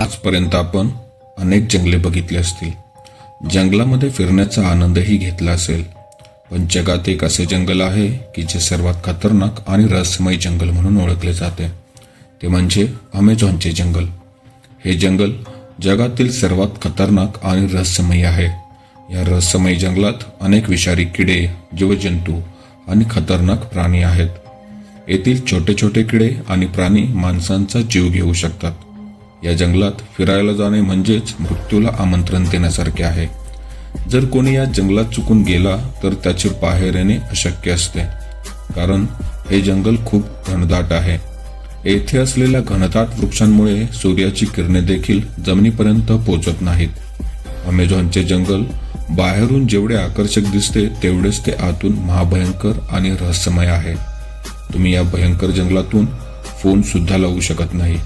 आजपर्यंत आपण अनेक जंगले बघितली असतील. जंगलामध्ये फिरण्याचा आनंदही घेतला असेल. पण जगात एक असे जंगल आहे की जे सर्वात खतरनाक आणि रहस्यमय जंगल म्हणून ओळखले जाते. ते म्हणजे अमेझॉनचे जंगल. हे जंगल जगातील सर्वात खतरनाक आणि रहस्यमय आहे. या रहस्यमय जंगलात अनेक विषारी किडे जीवजंतू आणि खतरनाक प्राणी आहेत. येथील छोटे छोटे किडे आणि प्राणी माणसांचा जीव घेऊ शकतात. या जंगलात फिरायला जाणे म्हणजेच मृत्यूला आमंत्रण देण्यासारखे आहे. जर कोणी या जंगलात चुकून गेला तर त्याचे बाहेर येणे अशक्य असते. कारण हे जंगल खूप घनदाट आहे. येथे असलेल्या घनदाट वृक्षांमुळे सूर्याची किरणे देखील जमिनीपर्यंत पोहोचत नाहीत. अमेझॉनचे जंगल बाहेरून जेवढे आकर्षक दिसते तेवढेच ते आतून महाभयंकर आणि रहस्यमय आहे. तुम्ही या भयंकर जंगलातून फोन सुद्धा लावू शकत नाही.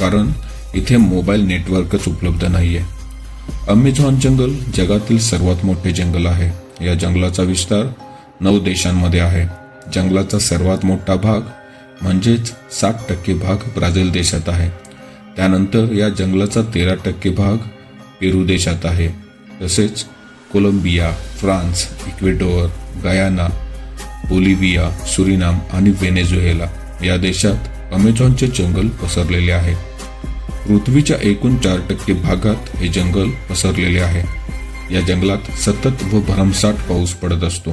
कारण इथे मोबाईल नेटवर्कच उपलब्ध नाही आहे अमेझॉन जंगल जगातील सर्वात मोठे जंगल आहे. या जंगलाचा विस्तार नऊ देशांमध्ये आहे. जंगलाचा सर्वात मोठा भाग म्हणजेच सात टक्के भाग ब्राझील देशात आहे. त्यानंतर या जंगलाचा तेरा टक्के भाग पेरू देशात आहे. तसेच Colombia France Ecuador Guyana Bolivia Suriname आणि व्हेनेझुएला या देशात अमेझॉनचे जंगल पसरलेले आहे. पृथ्वीच्या एकूण चार टक्के भागात हे जंगल पसरलेले आहे. या जंगलात सतत व भरमसाठ पाऊस पडत असतो.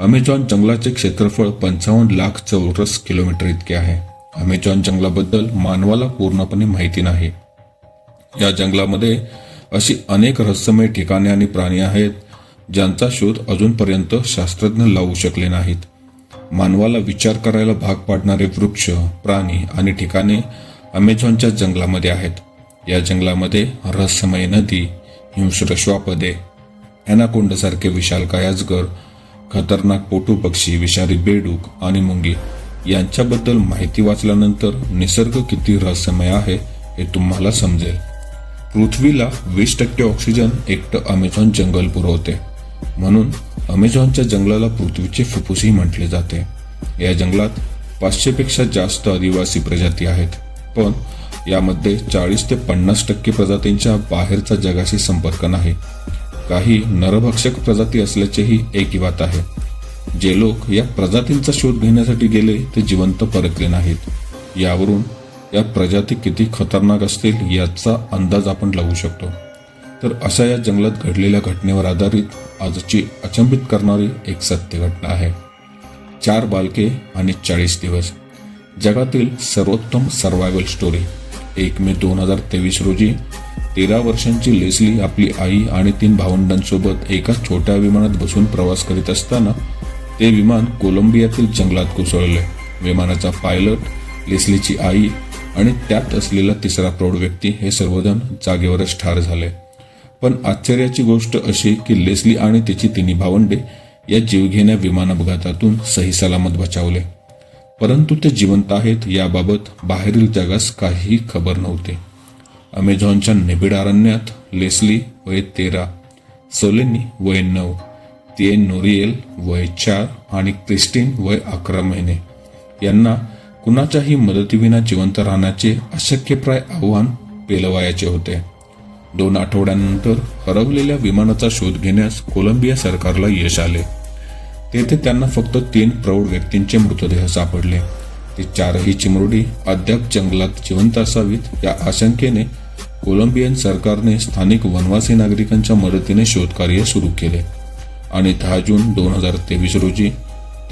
अमेझॉन जंगलाचे क्षेत्रफळ पंचावन्न लाख चौरस किलोमीटर इतके आहे. अमेझॉन जंगलाबद्दल मानवाला पूर्णपणे माहिती नाही. या जंगलामध्ये अशी अनेक रहस्यमय ठिकाणे आणि प्राणी आहेत ज्यांचा शोध अजूनपर्यंत शास्त्रज्ञ लावू शकले नाहीत. मानवाला विचार करायला भाग पाडणारे वृक्ष प्राणी आणि ठिकाणे अमेझॉनच्या जंगलामध्ये आहेत. या जंगलामध्ये रहस्यमय नदी हिंस्र श्वापदे अॅनाकोंडसारखे विशाल कायाजगर खतरनाक पोटू पक्षी विषारी बेडूक आणि मुंगी यांच्याबद्दल माहिती वाचल्यानंतर निसर्ग किती रहस्यमय आहे हे तुम्हाला समजेल. पृथ्वीला वीस टक्के ऑक्सिजन एकटं अमेझॉन जंगल पुरवते. म्हणून अमेझॉनच्या जंगलाला पृथ्वीचे फुफ्फुसही म्हटले जाते. या जंगलात पाचशेपेक्षा जास्त आदिवासी प्रजाती आहेत. पण यामध्ये चाळीस ते पन्नास टक्के प्रजातींच्या बाहेरचा जगाशी संपर्क नाही. काही नरभक्षक प्रजाती असल्याचेही एक वात आहे. जे लोक या प्रजातींचा शोध घेण्यासाठी गेले ते जिवंत परतले नाहीत. यावरून या प्रजाती किती खतरनाक असतील याचा अंदाज आपण लावू शकतो. तर अशा या जंगलात घडलेल्या घटनेवर आधारित आजची अचंबित करणारी एक सत्य घटना आहे. चार बालके आणि चाळीस दिवस. जगातील सर्वोत्तम सर्वायवल स्टोरी एक मे दोन हजार तेवीस रोजी तेरा वर्षांची लेस्ली आपली आई आणि तीन भावंडांसोबत एका छोट्या विमानात बसून प्रवास करीत असताना ते विमान कोलंबियातील जंगलात कोसळले. विमानाचा पायलट लेस्लीची आई आणि त्यात असलेला तिसरा प्रौढ व्यक्ती हे सर्वजण जागेवरच ठार झाले. पण आश्चर्याची गोष्ट अशी की लेस्ली आणि तिची तिन्ही भावंडे या जीवघेण्या विमान अपघातातून सही सलामत बचावले. परंतु ते जिवंत आहेत याबाबत बाहेरील जगास काहीही खबर नव्हते. अमेझॉनच्या निबिड अरण्यात लेस्ली वय तेरा सोलेनी वय नऊ ते नोरिएल वय चार आणि क्रिस्टीन वय अकरा महिने. यांना कुणाच्याही मदतीविना जिवंत राहण्याचे अशक्यप्राय आव्हान पेलवायचे होते. दोन आठवड्यानंतर हरवलेल्या विमानाचा शोध घेण्यास कोलंबिया सरकारला यश आले. तेथे त्यांना फक्त तीन प्रौढ व्यक्तींचे मृतदेह सापडले. ते चारही चिमुरडी अद्याप जंगलात जिवंत असावीत या आशंकेने कोलंबियन सरकारने स्थानिक वनवासी नागरिकांच्या मदतीने शोधकार्य सुरू केले. आणि दहा जून दोन हजार तेवीस रोजी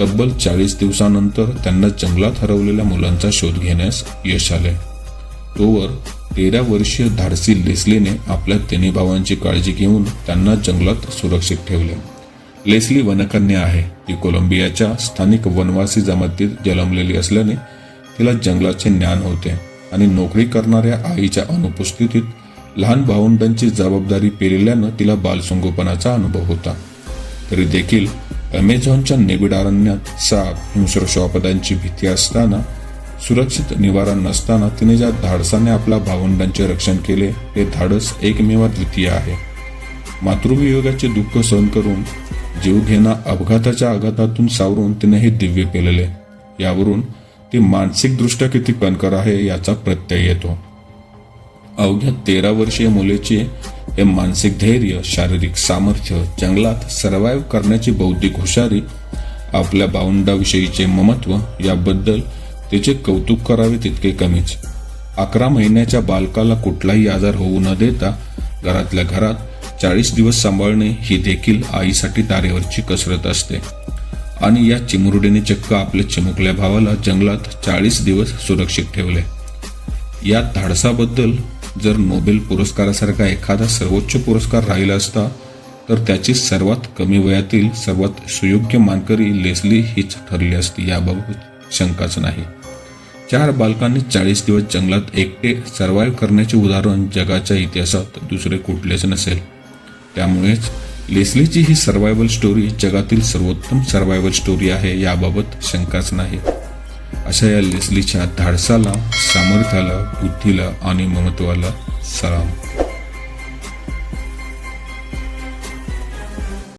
तब्बल चाळीस दिवसानंतर त्यांना जंगलात हरवलेल्या मुलांचा शोध घेण्यास यश आले. तोवर तेरा वर्षीय धाडसी लेस्लीने आपल्या तिन्ही भावांची काळजी घेऊन त्यांना जंगलात सुरक्षित ठेवले. लेस्ली वनकन्या आहे. ती कोलंबियाच्या स्थानिक वनवासी जमातीत जन्मलेली असल्याने तिला जंगलाचे ज्ञान होते आणि नोकरी करणाऱ्या आईच्या अनुपस्थितीत लहान भावंडांची जबाबदारी पेरल्यानं तिला बालसंगोपनाचा अनुभव होता. तरी देखील अमेझॉनच्या निबिड अरण्यात साप हिंस्र श्वापदांची भीती असताना सुरक्षित निवारा नसताना तिने ज्या धाडसाने आपल्या भावंडांचे रक्षण केले ते धाडस एकमेव द्वितीय आहे. मातृवियोगाचे दुःख सहन करून जीवघेणा अपघाताच्या आघातातून सावरून तिने हे दिव्य केलेले. यावरून ती मानसिकदृष्ट्या किती कणकर आहे याचा प्रत्यय येतो. अवघ्या तेरा वर्षीय मुलीचे हे मानसिक धैर्य शारीरिक सामर्थ्य जंगलात सर्व्हाइव्ह करण्याची बौद्धिक हुशारी आपल्या भावंडाविषयीचे ममत्व याबद्दल तिचे कौतुक करावे तितके कमीच. अकरा महिन्याच्या बालकाला कुठलाही आजार होऊ न देता घरातल्या घरात चाळीस दिवस सांभाळणे ही देखील आईसाठी तारेवरची कसरत असते. आणि या चिमुरडीने चक्क आपल्या चिमुकल्या भावाला जंगलात चाळीस दिवस सुरक्षित ठेवले. या धाडसाबद्दल जर नोबेल पुरस्कारासारखा एखादा सर्वोच्च पुरस्कार राहिला असता तर त्याची सर्वात कमी वयातील सर्वात सुयोग्य मानकरी लेसली हीच ठरली असती याबाबत शंकाच नाही. चार बालकांनी चाळीस दिवस जंगलात एकटे सर्वाईव्ह करण्याचे उदाहरण जगाच्या इतिहासात दुसरे कुठलेच नसेल. त्यामुळेच लेस्लीची ही सर्वायवल स्टोरी जगातील सर्वोत्तम सर्वायवल स्टोरी आहे याबाबत शंकाच नाही. अशा या लेस्लीच्या धाडसाला सामर्थ्याला बुद्धीला आणि ममत्वाला सलाम.